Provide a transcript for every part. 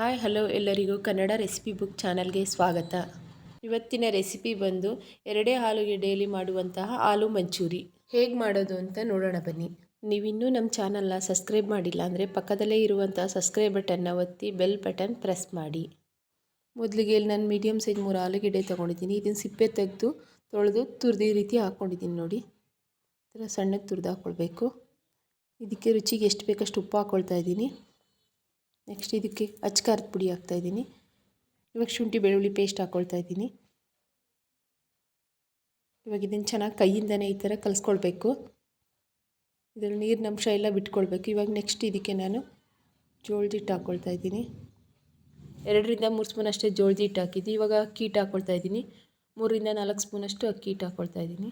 Hi, hello ಎಲ್ಲರಿಗೂ Kannada recipe book ಚಾನಲ್ಗೆ ಸ್ವಾಗತ. ಇವತ್ತಿನ ರೆಸಿಪಿ ಬಂದು ಎರಡೇ ಆಲೂಗೆಡ್ಡೆಯಲ್ಲಿ ಮಾಡುವಂತಹ ಆಲೂ ಮಂಚೂರಿ. ಹೇಗೆ ಮಾಡೋದು ಅಂತ ನೋಡೋಣ ಬನ್ನಿ. ನೀವಿನ್ನೂ ನಮ್ಮ ಚಾನಲ್ನ ಸಬ್ಸ್ಕ್ರೈಬ್ ಮಾಡಿಲ್ಲ ಅಂದರೆ ಪಕ್ಕದಲ್ಲೇ ಇರುವಂಥ ಸಬ್ಸ್ಕ್ರೈಬ್ ಬಟನ್ನ ಒತ್ತಿ ಬೆಲ್ ಬಟನ್ ಪ್ರೆಸ್ ಮಾಡಿ. ಮೊದಲಿಗೆ ನಾನು ಮೀಡಿಯಮ್ ಸೈಜ್ ಮೂರು ಆಲೂಗೆಡ್ಡೆ ತೊಗೊಂಡಿದ್ದೀನಿ. ಇದನ್ನು ಸಿಪ್ಪೆ ತೆಗೆದು ತೊಳೆದು ತುರಿದಿ ರೀತಿ ಹಾಕ್ಕೊಂಡಿದ್ದೀನಿ ನೋಡಿ. ಈ ಥರ ಸಣ್ಣಗೆ ತುರಿದು ಹಾಕ್ಕೊಳ್ಬೇಕು ಇದಕ್ಕೆ ರುಚಿಗೆ ಎಷ್ಟು ಬೇಕಷ್ಟು ಉಪ್ಪು ಹಾಕ್ಕೊಳ್ತಾ ಇದ್ದೀನಿ. ನೆಕ್ಸ್ಟ್ ಇದಕ್ಕೆ ಅಚ್ಕಾರದ ಪುಡಿ ಹಾಕ್ತಾಯಿದ್ದೀನಿ ಇವಾಗ ಶುಂಠಿ, ಬೆಳ್ಳುಳ್ಳಿ ಪೇಸ್ಟ್ ಹಾಕ್ಕೊಳ್ತಾ ಇದ್ದೀನಿ. ಇವಾಗ ಇದನ್ನು ಚೆನ್ನಾಗಿ ಕೈಯಿಂದನೇ ಈ ಥರ ಕಲಿಸ್ಕೊಳ್ಬೇಕು. ಇದರಲ್ಲಿ ನೀರಿನ ಅಂಶ ಎಲ್ಲ ಬಿಟ್ಕೊಳ್ಬೇಕು. ಇವಾಗ ನೆಕ್ಸ್ಟ್ ಇದಕ್ಕೆ ನಾನು ಜೋಳದ ಹಿಟ್ಟು ಹಾಕ್ಕೊಳ್ತಾ ಇದ್ದೀನಿ. ಎರಡರಿಂದ ಮೂರು ಸ್ಪೂನ್ ಅಷ್ಟೇ ಜೋಳದ ಹಿಟ್ಟು ಹಾಕಿದ್ದು ಇವಾಗ ಅಕ್ಕಿ ಹಿಟ್ಟು ಹಾಕ್ಕೊಳ್ತಾ ಇದ್ದೀನಿ. ಮೂರರಿಂದ ನಾಲ್ಕು ಸ್ಪೂನಷ್ಟು ಅಕ್ಕಿ ಹಿಟ್ಟು ಹಾಕ್ಕೊಳ್ತಾ ಇದ್ದೀನಿ.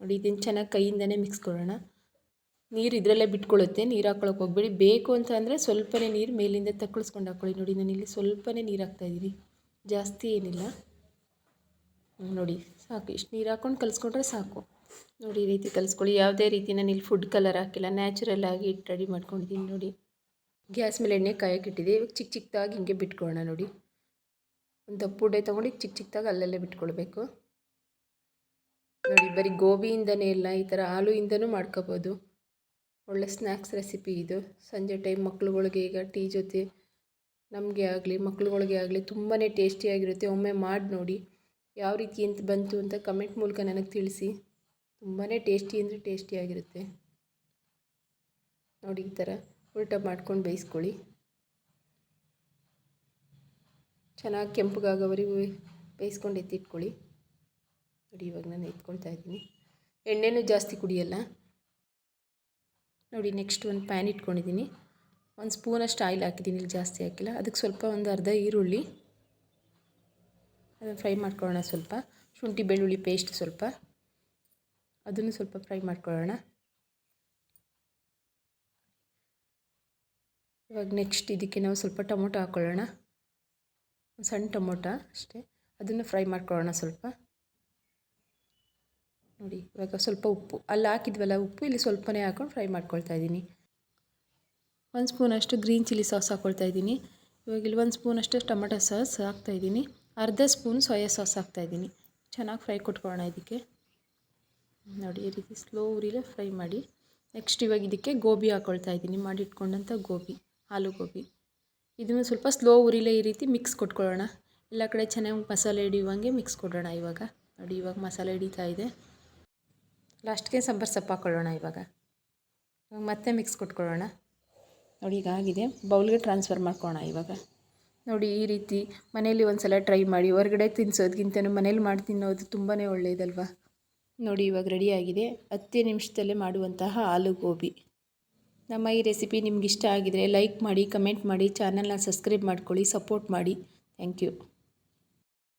ನೋಡಿ, ಇದನ್ನು ಚೆನ್ನಾಗಿ ಕೈಯಿಂದನೇ ಮಿಕ್ಸ್ ಕೊಡೋಣ. ನೀರು ಇದರಲ್ಲೇ ಬಿಟ್ಕೊಳ್ಳುತ್ತೆ, ನೀರು ಹಾಕ್ಕೊಳಕ್ಕೆ ಹೋಗ್ಬೇಡಿ. ಬೇಕು ಅಂತ ಅಂದರೆ ಸ್ವಲ್ಪನೇ ನೀರು ಮೇಲಿಂದ ತಕ್ಕಳಿಸ್ಕೊಂಡು ಹಾಕ್ಕೊಳ್ಳಿ ನೋಡಿ, ನಾನು ಇಲ್ಲಿ ಸ್ವಲ್ಪನೇ ನೀರು ಹಾಕ್ತಾಯಿದ್ದೀನಿ ಜಾಸ್ತಿ ಏನಿಲ್ಲ. ನೋಡಿ, ಸಾಕು. ಇಷ್ಟು ನೀರು ಹಾಕ್ಕೊಂಡು ಕಲಿಸ್ಕೊಂಡ್ರೆ ಸಾಕು. ನೋಡಿ, ಈ ರೀತಿ ಕಲಿಸ್ಕೊಳ್ಳಿ. ಯಾವುದೇ ರೀತಿ ನಾನು ಇಲ್ಲಿ ಫುಡ್ ಕಲರ್ ಹಾಕಿಲ್ಲ. ನ್ಯಾಚುರಲ್ ಆಗಿ ಇಟ್ಟು ರೆಡಿ ಮಾಡ್ಕೊಂಡಿದ್ದೀನಿ. ನೋಡಿ, ಗ್ಯಾಸ್ ಮೇಲೆ ಎಣ್ಣೆ ಕಾಯಕ್ಕೆ ಇಟ್ಟಿದೆ ಇವಾಗ ಚಿಕ್ಕ ಚಿಕ್ಕದಾಗಿ ಹಿಂಗೆ ಬಿಟ್ಕೊಳ್ಳೋಣ. ನೋಡಿ, ಒಂದು ದಪ್ಪು ಉಡೆ ತೊಗೊಂಡು ಚಿಕ್ಕ ಚಿಕ್ಕದಾಗಿ ಅಲ್ಲಲ್ಲೇ ಬಿಟ್ಕೊಳ್ಬೇಕು. ನೋಡಿ, ಬರೀ ಗೋಬಿಯಿಂದನೇ ಇಲ್ಲ, ಈ ಥರ ಹಾಲುಯಿಂದನೂ ಮಾಡ್ಕೋಬೋದು. ಒಳ್ಳೆ ಸ್ನ್ಯಾಕ್ಸ್ ರೆಸಿಪಿ ಇದು. ಸಂಜೆ ಟೈಮ್ ಮಕ್ಳುಗಳಿಗೆ ಈಗ ಟೀ ಜೊತೆ ನಮಗೆ ಆಗಲಿ, ಮಕ್ಳುಗಳಿಗೆ ಆಗಲಿ ತುಂಬಾ ಟೇಸ್ಟಿಯಾಗಿರುತ್ತೆ ಒಮ್ಮೆ ಮಾಡಿ ನೋಡಿ. ಯಾವ ರೀತಿ ಅಂತ ಬಂತು ಅಂತ ಕಮೆಂಟ್ ಮೂಲಕ ನನಗೆ ತಿಳಿಸಿ. ತುಂಬಾ ಟೇಸ್ಟಿ ಅಂದರೆ ಟೇಸ್ಟಿಯಾಗಿರುತ್ತೆ ನೋಡಿ ಈ ಥರ ಉಲ್ಟ ಮಾಡ್ಕೊಂಡು ಬೇಯಿಸ್ಕೊಳ್ಳಿ. ಚೆನ್ನಾಗಿ ಕೆಂಪಗಾಗೋವರೆಗೂ ಬೇಯಿಸ್ಕೊಂಡು ಎತ್ತಿಟ್ಕೊಳ್ಳಿ. ನೋಡಿ ಇವಾಗ ನಾನು ಎತ್ಕೊಳ್ತಾ ಇದ್ದೀನಿ. ಎಣ್ಣೆನೂ ಜಾಸ್ತಿ ಕುಡಿಯಲ್ಲ. ನೋಡಿ ನೆಕ್ಸ್ಟ್ ಒಂದು ಪ್ಯಾನ್ ಇಟ್ಕೊಂಡಿದ್ದೀನಿ ಒಂದು ಸ್ಪೂನಷ್ಟು ಆಯಿಲ್ ಹಾಕಿದ್ದೀನಿ ಇಲ್ಲಿ ಜಾಸ್ತಿ ಹಾಕಿಲ್ಲ. ಅದಕ್ಕೆ ಸ್ವಲ್ಪ ಒಂದು ಅರ್ಧ ಈರುಳ್ಳಿ. ಅದನ್ನು ಫ್ರೈ ಮಾಡ್ಕೊಳ್ಳೋಣ ಸ್ವಲ್ಪ. ಶುಂಠಿ, ಬೆಳ್ಳುಳ್ಳಿ ಪೇಸ್ಟ್ ಸ್ವಲ್ಪ. ಅದನ್ನು ಸ್ವಲ್ಪ ಫ್ರೈ ಮಾಡ್ಕೊಳ್ಳೋಣ. ಇವಾಗ ನೆಕ್ಸ್ಟ್ ಇದಕ್ಕೆ ನಾವು ಸ್ವಲ್ಪ ಟೊಮೊಟೊ ಹಾಕ್ಕೊಳ್ಳೋಣ ಸಣ್ಣ ಟೊಮೊಟೊ ಅಷ್ಟೇ. ಅದನ್ನು ಫ್ರೈ ಮಾಡ್ಕೊಳ್ಳೋಣ ಸ್ವಲ್ಪ. ನೋಡಿ, ಇವಾಗ ಸ್ವಲ್ಪ ಉಪ್ಪು. ಅಲ್ಲಿ ಹಾಕಿದ್ವಲ್ಲ ಉಪ್ಪು, ಇಲ್ಲಿ ಸ್ವಲ್ಪನೇ ಹಾಕೊಂಡು ಫ್ರೈ ಮಾಡ್ಕೊಳ್ತಾ ಇದ್ದೀನಿ. ಒಂದು ಸ್ಪೂನಷ್ಟು ಗ್ರೀನ್ ಚಿಲ್ಲಿ ಸಾಸ್ ಹಾಕ್ಕೊಳ್ತಾ ಇದ್ದೀನಿ. ಇವಾಗ ಇಲ್ಲಿ ಒಂದು ಸ್ಪೂನಷ್ಟು ಟೊಮೆಟೊ ಸಾಸ್ ಹಾಕ್ತಾಯಿದ್ದೀನಿ ಅರ್ಧ ಸ್ಪೂನ್ ಸೋಯಾ ಸಾಸ್ ಹಾಕ್ತಾಯಿದ್ದೀನಿ ಚೆನ್ನಾಗಿ ಫ್ರೈ ಕೊಟ್ಕೊಳ್ಳೋಣ ಇದಕ್ಕೆ. ನೋಡಿ, ಈ ರೀತಿ ಸ್ಲೋ ಉರಿಲೆ ಫ್ರೈ ಮಾಡಿ. ನೆಕ್ಸ್ಟ್ ಇವಾಗ ಇದಕ್ಕೆ ಗೋಬಿ ಹಾಕ್ಕೊಳ್ತಾ ಇದ್ದೀನಿ. ಮಾಡಿಟ್ಕೊಂಡಂಥ ಗೋಬಿ ಆಲೂ ಗೋಬಿ. ಇದನ್ನು ಸ್ವಲ್ಪ ಸ್ಲೋ ಉರಿಲೆ ಈ ರೀತಿ ಮಿಕ್ಸ್ ಕೊಟ್ಕೊಳ್ಳೋಣ. ಎಲ್ಲ ಕಡೆ ಚೆನ್ನಾಗಿ ಮಸಾಲೆ ಹಿಡಿಯುವಂಗೆ ಮಿಕ್ಸ್ ಕೊಡೋಣ ಇವಾಗ. ನೋಡಿ, ಇವಾಗ ಮಸಾಲೆ ಹಿಡಿತಾ ಇದೆ. ಲಾಸ್ಟ್ಗೆ ಸಂಬರ್ ಸೊಪ್ಪು ಹಾಕ್ಕೊಳ್ಳೋಣ ಇವಾಗ. ಮತ್ತೆ ಮಿಕ್ಸ್ ಕೊಟ್ಕೊಳ್ಳೋಣ. ನೋಡಿ ಈಗ ಆಗಿದೆ. ಬೌಲ್ಗೆ ಟ್ರಾನ್ಸ್ಫರ್ ಮಾಡ್ಕೊಳ್ಳೋಣ ಇವಾಗ. ನೋಡಿ ಈ ರೀತಿ ಮನೇಲಿ ಒಂದು ಸಲ ಟ್ರೈ ಮಾಡಿ. ಹೊರಗಡೆ ತಿನ್ನಿಸೋದ್ಕಿಂತ ಮನೇಲಿ ಮಾಡಿ ತಿನ್ನೋದು ತುಂಬಾ ಒಳ್ಳೆಯದಲ್ವ ನೋಡಿ ಇವಾಗ ರೆಡಿಯಾಗಿದೆ ಹತ್ತೇ ನಿಮಿಷದಲ್ಲೇ ಮಾಡುವಂತಹ ಆಲೂ ಗೋಬಿ. ನಮ್ಮ ಈ ರೆಸಿಪಿ ನಿಮ್ಗೆ ಇಷ್ಟ ಆಗಿದರೆ ಲೈಕ್ ಮಾಡಿ ಕಮೆಂಟ್ ಮಾಡಿ ಚಾನಲ್ನ ಸಬ್ಸ್ಕ್ರೈಬ್ ಮಾಡ್ಕೊಳ್ಳಿ ಸಪೋರ್ಟ್ ಮಾಡಿ. Thank you